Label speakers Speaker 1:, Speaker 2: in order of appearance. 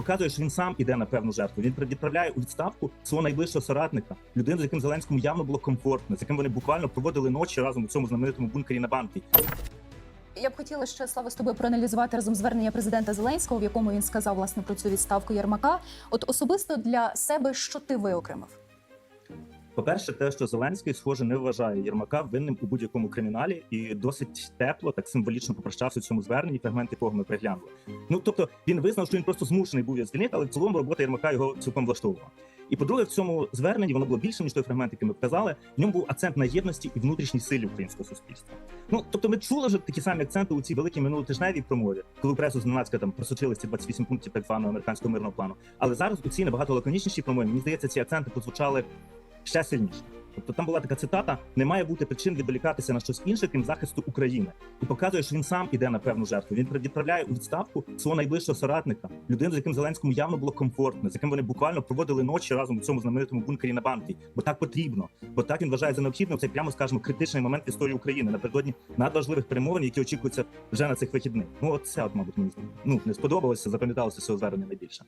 Speaker 1: показує, що він сам іде на певну жертву. Він відправляє у відставку свого найближчого соратника, людину, з яким Зеленському явно було комфортно, з яким вони буквально проводили ночі разом у цьому знаменитому бункері на банки.
Speaker 2: Я б хотіла ще слава з тобою проаналізувати разом звернення президента Зеленського, в якому він сказав власне про цю відставку Єрмака. От особисто для себе, що ти виокремив?
Speaker 1: По-перше, те, що Зеленський, схоже, не вважає Єрмака винним у будь-якому криміналі, і досить тепло, так символічно попрощався у цьому зверненні, фрагмент якого ми переглянули. Ну тобто він визнав, що він просто змушений був звільнити, але в цілому робота Єрмака його цілком влаштовувала. І по-друге, в цьому зверненні воно було більше ніж той фрагмент, який ми вказали. В ньому був акцент на єдності і внутрішній силі українського суспільства. Ну тобто, ми чули вже такі самі акценти у цій великій минулотижневій промові, коли пресу зненацька там просочилися ці 28 пунктів так званого американського мирного плану. Але зараз у цій набагато лаконічнішій промові, мені здається, ці акценти прозвучали ще сильніше. Тобто там була така цитата: не має бути причин відволікатися на щось інше, крім захисту України, і показує, що він сам іде на певну жертву. Він відправляє у відставку свого найближчого соратника, людину, з яким Зеленському явно було комфортно, з яким вони буквально проводили ночі разом у цьому знаменитому бункері на банки. Бо так потрібно, бо так він вважає за необхідне в цей прямо скажемо критичний момент в історії України напередодні надважливих перемовин, які очікуються вже на цих вихідних. Ну от це от, мабуть, мені ну не сподобалося, запам'яталося цього звернення найбільше.